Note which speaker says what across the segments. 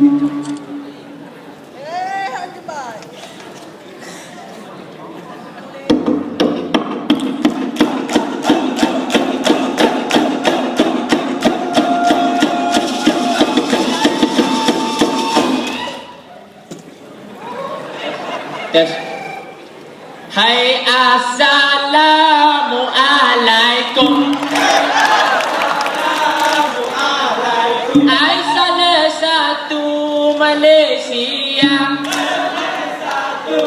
Speaker 1: Yes.
Speaker 2: Hai assalamu alaikum. Assalamu alaikum. Malaysia. Bersatu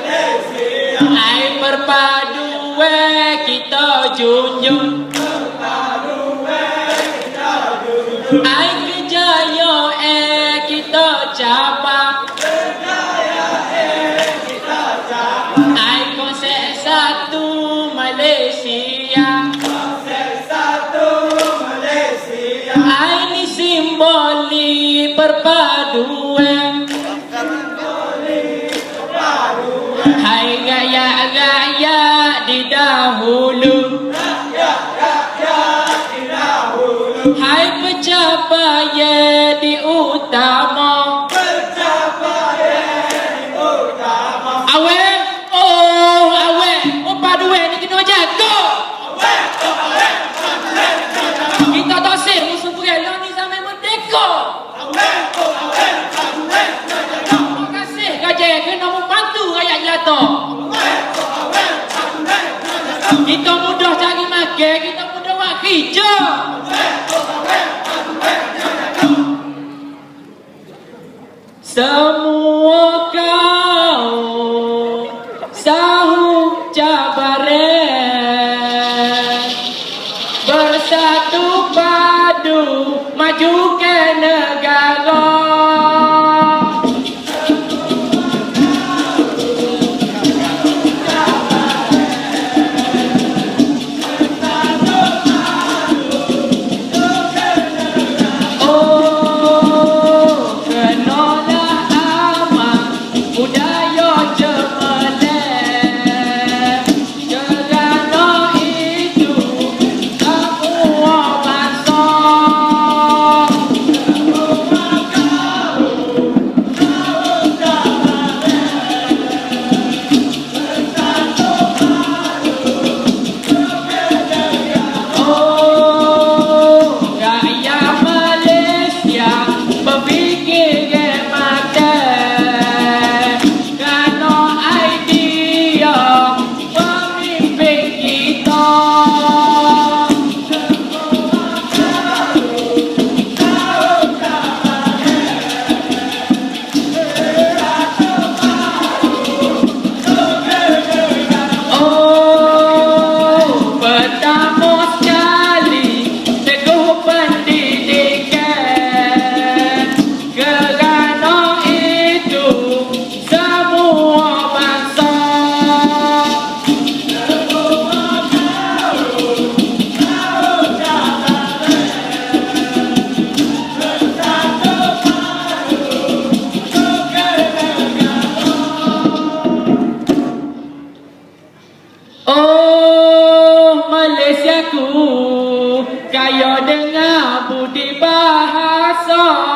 Speaker 2: Malaysia Hai perpadu kita junjung. Perpadu kita junjung Hai kejaya eh kita capak. Kejaya eh kita capak Hai konsep satu Malaysia. Simbol di perpaduan. apa ya diutak Semua kau sahur jabat yeah. gaya dengar budi bahasa.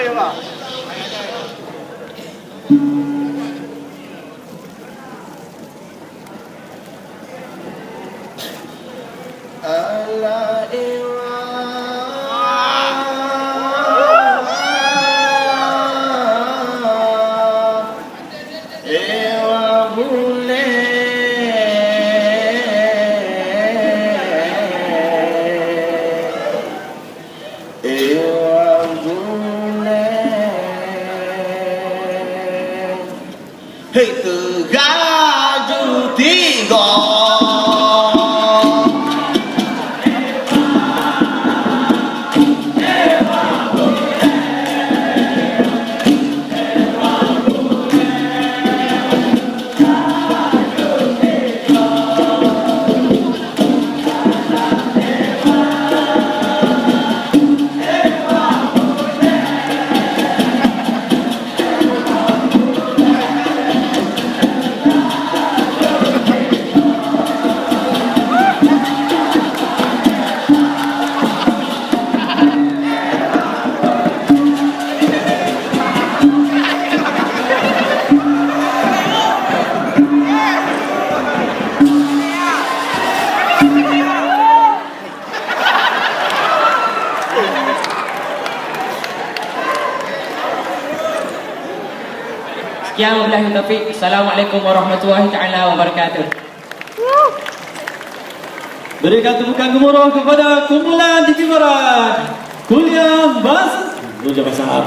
Speaker 2: 可以吧
Speaker 1: hate the guy.
Speaker 2: Sekian wabillahi taufiq. Assalamualaikum warahmatullahi taala wabarakatuh.
Speaker 3: Berikan tepukan gemuruh kepada kumpulan di Barat. Kuliah Bahasa. Kuliah apa?